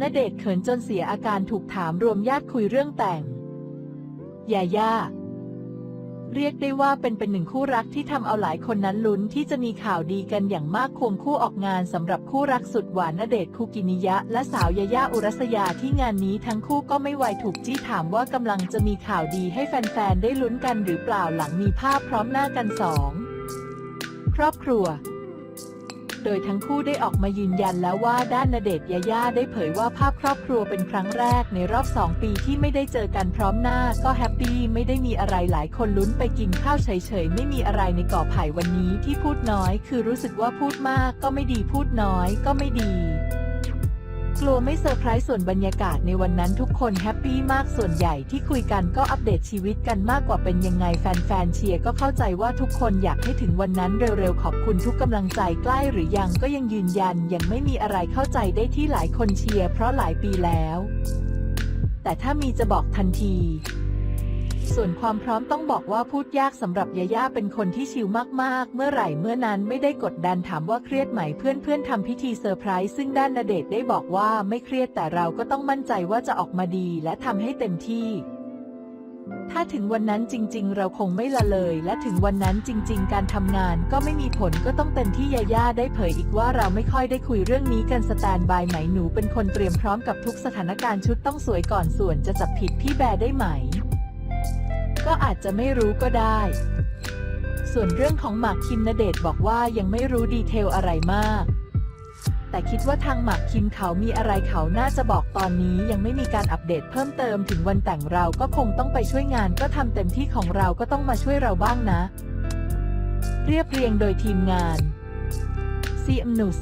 ณเดชเขินจนเสียอาการถูกถามรวมญาติคุยเรื่องแต่ง ยาย่า เรียกได้ว่าเป็นเป็นหนึ่งคู่รักที่ทำเอาหลายคนนั้นลุ้นที่จะมีข่าวดีกันอย่างมากควงคู่ออกงานสำหรับคู่รักสุดหวานณเดชคุกินิยะ และสาวยาย่าอุรัสยาที่งานนี้ทั้งคู่ก็ไม่ไวถูกจี้ถามว่ากำลังจะมีข่าวดีให้แฟนๆได้ลุ้นกันหรือเปล่าหลังมีภาพพร้อมหน้ากันสองครอบครัว โดยทั้งคู่ได้ออกมายืนยันแล้วว่าด้านณเดชยาย่าได้เผยว่าภาพครอบครัวเป็นครั้งแรกในรอบสองปีที่ไม่ได้เจอกันพร้อมหน้า ก็แฮปปี้ไม่ได้มีอะไรหลายคนลุ้นไปกินข้าวเฉยๆ ไม่มีอะไรในก่อไผ่วันนี้ที่พูดน้อย คือรู้สึกว่าพูดมากก็ไม่ดีพูดน้อยก็ไม่ดี กลัวไม่เซอร์ไพรส์ส่วนบรรยากาศในวันนั้นทุกคนแฮปปี้มากส่วนใหญ่ที่คุยกันก็อัปเดตชีวิตกันมากกว่าเป็นยังไงแฟนๆเชียร์ก็เข้าใจว่าทุกคนอยากให้ถึงวันนั้นเร็วๆขอบคุณทุกกำลังใจใกล้หรือยังก็ยังยืนยันยังไม่มีอะไรเข้าใจได้ที่หลายคนเชียร์เพราะหลายปีแล้ว แต่ถ้ามีจะบอกทันที ส่วนความพร้อมต้องบอกว่าพูดยากสำหรับยาย่าเป็นคนที่ชิลมากๆ เมื่อไหร่เมื่อนั้นไม่ได้กดดันถามว่าเครียดไหมเพื่อนๆทำพิธีเซอร์ไพรส์ซึ่งด้านณเดชได้บอกว่าไม่เครียดแต่เราก็ต้องมั่นใจว่าจะออกมาดีและทำให้เต็มที่ถ้าถึงวันนั้นจริง ๆ เราคงไม่ละเลย และถึงวันนั้นจริง ๆ การทำงานก็ไม่มีผลก็ต้องเต็มที่ยาย่าได้เผยอีกว่าเราไม่ค่อยได้คุยเรื่องนี้กันสแตนบายไหมหนูเป็นคนเตรียมพร้อมกับทุกสถานการณ์ชุดต้องสวยก่อนส่วนจะจับผิดพี่แบร์ได้ไหม ก็อาจจะไม่รู้ก็ได้ ส่วนเรื่องของหมากคิมณเดชบอกว่ายังไม่รู้ดีเทลอะไรมาก แต่คิดว่าทางหมากคิมเขามีอะไรเขาน่าจะบอกตอนนี้ยังไม่มีการอัปเดตเพิ่มเติมถึงวันแต่งเราก็คงต้องไปช่วยงานก็ทำเต็มที่ของเราก็ต้องมาช่วยเราบ้างนะ เรียบเรียงโดยทีมงาน CM News